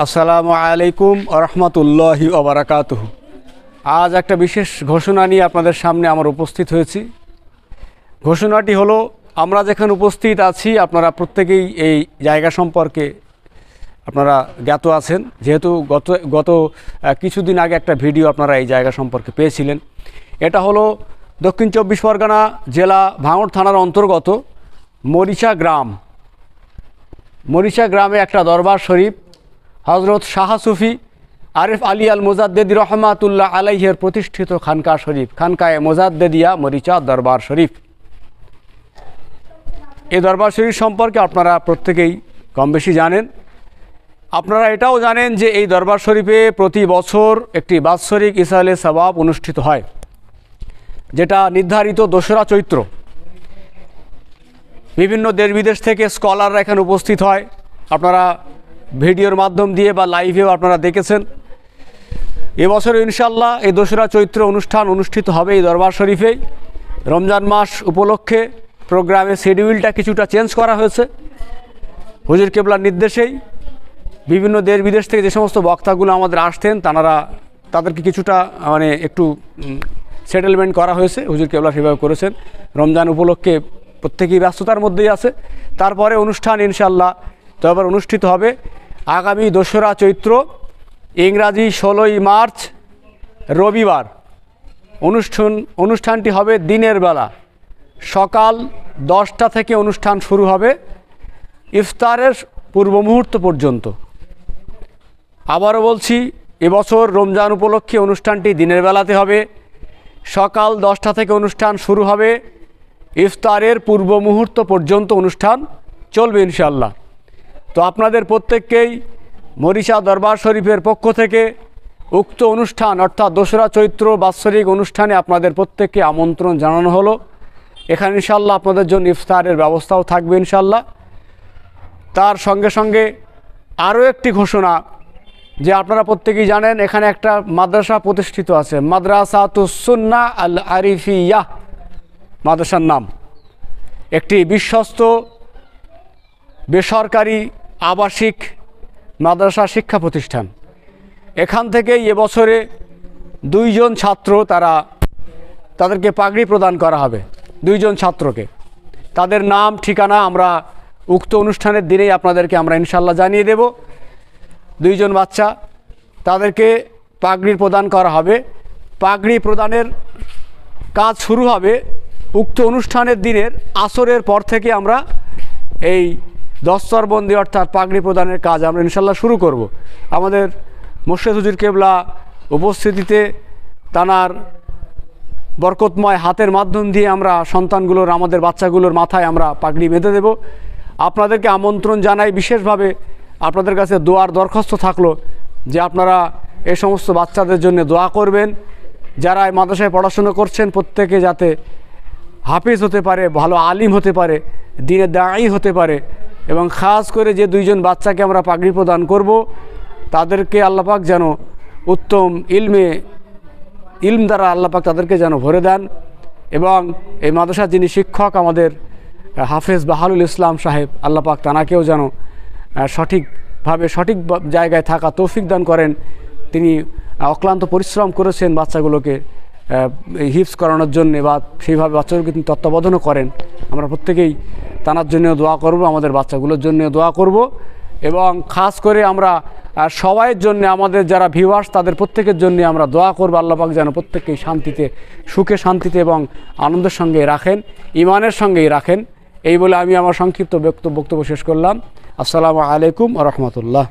আসসালামু আলাইকুম রহমতুল্লাহি ওবরাকাতুহ আজ একটা বিশেষ ঘোষণা নিয়ে আপনাদের সামনে আমার উপস্থিত হয়েছি। ঘোষণাটি হলো, আমরা যেখানে উপস্থিত আছি, আপনারা প্রত্যেকেই এই জায়গা সম্পর্কে আপনারা জ্ঞাত আছেন। যেহেতু গত গত কিছুদিন আগে একটা ভিডিও আপনারা এই জায়গা সম্পর্কে পেয়েছিলেন। এটা হলো দক্ষিণ চব্বিশ পরগনা জেলা ভাঙড় থানার অন্তর্গত মরিচা গ্রাম। মরিচা গ্রামে একটা দরবার শরীফ হজরত শাহ সুফি আরিফ আলী আল মোজাদ্দেদি রহমাতুল্লাহ আলাইহের প্রতিষ্ঠিত খানকা শরীফ, খানকায় মোজাদ্দেদিয়া মরিচা দরবার শরীফ। এই দরবার শরীফ সম্পর্কে আপনারা প্রত্যেকেই কম বেশি জানেন। আপনারা এটাও জানেন যে এই দরবার শরীফে প্রতি বছর একটি বাৎসরিক ইসালে সবাব অনুষ্ঠিত হয়, যেটা নির্ধারিত দোসরা চৈত্র। বিভিন্ন দেশ বিদেশ থেকে স্কলাররা এখানে উপস্থিত হয়। আপনারা ভিডিওর মাধ্যম দিয়ে বা লাইভেও আপনারা দেখেছেন। এবছর ইনশাল্লাহ এই দোসরা চৈত্র অনুষ্ঠান অনুষ্ঠিত হবে এই দরবার শরীফেই রমজান মাস উপলক্ষে প্রোগ্রামের শিডিউলটা কিছুটা চেঞ্জ করা হয়েছে। হুজুর কেবলার নির্দেশেই বিভিন্ন দেশ বিদেশ থেকে যে সমস্ত বক্তাগুলো আমাদের আসতেন, তারা তাদেরকে কিছুটা মানে একটু সেটেলমেন্ট করা হয়েছে। হুজুর কেবলা সেভাবে করেছেন। রমজান উপলক্ষে প্রত্যেকেই ব্যস্ততার মধ্যেই আছে। তারপরে অনুষ্ঠান ইনশাল্লাহ তো আবার অনুষ্ঠিত হবে। আগামী দোসরা চৈত্র, ইংরাজি ষোলোই মার্চ, রবিবার। অনুষ্ঠান, অনুষ্ঠানটি হবে দিনের বেলা। সকাল দশটা থেকে অনুষ্ঠান শুরু হবে ইফতারের পূর্ব মুহূর্ত পর্যন্ত। আবারও বলছি, এবছর রমজান উপলক্ষে অনুষ্ঠানটি দিনের বেলাতে হবে। সকাল দশটা থেকে অনুষ্ঠান শুরু হবে। ইফতারের পূর্ব মুহূর্ত পর্যন্ত অনুষ্ঠান চলবে ইনশাল্লাহ তো আপনাদের প্রত্যেককেই মরিচা দরবার শরীফের পক্ষ থেকে উক্ত অনুষ্ঠান, অর্থাৎ দোসরা চৈত্র বাৎসরিক অনুষ্ঠানে আপনাদের প্রত্যেককে আমন্ত্রণ জানানো হলো। এখানে ইনশাল্লাহ আপনাদের জন্য ইফতারের ব্যবস্থাও থাকবে ইনশাল্লাহ তার সঙ্গে সঙ্গে আরও একটি ঘোষণা যে আপনারা প্রত্যেকেই জানেন, এখানে একটা মাদ্রাসা প্রতিষ্ঠিত আছে মাদ্রাসা তুসুন্না আল আরিফিয়া। মাদ্রাসার নাম। একটি বিশ্বস্ত, বেসরকারি আবাসিক মাদ্রাসা শিক্ষা প্রতিষ্ঠান। এখান থেকেই এবছরে দুইজন ছাত্র তারা তাদেরকে পাগড়ি প্রদান করা হবে, দুইজন ছাত্রকে। তাদের নাম, ঠিকানা আমরা উক্ত অনুষ্ঠানের দিনেই আপনাদেরকে আমরা ইনশাল্লাহ জানিয়ে দেব। দুইজন বাচ্চা তাদেরকে পাগড়ি প্রদান করা হবে। পাগড়ি প্রদানের কাজ শুরু হবে উক্ত অনুষ্ঠানের দিনের আসরের পর থেকে আমরা এই দস্তরবন্দি অর্থাৎ পাগড়ি প্রদানের কাজ আমরা ইনশাল্লাহ শুরু করব। আমাদের মোর্শেদ হুজুর কেবলা উপস্থিতিতে তানার বরকতময় হাতের মাধ্যম দিয়ে আমরা সন্তানগুলোর, আমাদের বাচ্চাগুলোর মাথায় আমরা পাগড়ি বেঁধে দেব। আপনাদেরকে আমন্ত্রণ জানাই বিশেষভাবে আপনাদের কাছে দোয়ার দরখাস্ত থাকল যে আপনারা এ সমস্ত বাচ্চাদের জন্য দোয়া করবেন। যারা এই মাদ্রাসায় পড়াশুনো করছেন প্রত্যেকে যাতে হাফিজ হতে পারে, ভালো আলিম হতে পারে দিনের দায়ী হতে পারে এবং খাস করে যে দুইজন বাচ্চাকে আমরা পাগড়ি প্রদান করব, তাদেরকে আল্লাপাক যেন উত্তম ইলমে, ইলম দ্বারা আল্লাপাক তাদেরকে যেন ভরে দেন এবং এই মাদ্রাসার যিনি শিক্ষক আমাদের হাফেজ বাহালুল ইসলাম সাহেব আল্লাপাক তানাকেও যেন সঠিকভাবে সঠিক জায়গায় থাকা তৌফিক দান করেন। তিনি অক্লান্ত পরিশ্রম করেছেন বাচ্চাগুলোকে হিপস করানোর জন্যে বা সেইভাবে বাচ্চাগুলোকে তিনি তত্ত্বাবধানও করেন। আমরা প্রত্যেকেই তানার জন্য দোয়া করব, আমাদের বাচ্চাগুলোর জন্য দোয়া করব এবং খাস করে আমরা সবাইয়ের জন্য, আমাদের যারা ভিউয়ার্স তাদের প্রত্যেকের জন্য আমরা দোয়া করব আল্লাপাক যেন প্রত্যেককেই শান্তিতে, সুখে শান্তিতে এবং আনন্দের সঙ্গে রাখেন, ইমানের সঙ্গেই রাখেন। এই বলে আমি আমার সংক্ষিপ্ত বক্তব্য শেষ করলাম। আসসালামু আলাইকুম রহমতুল্লাহ।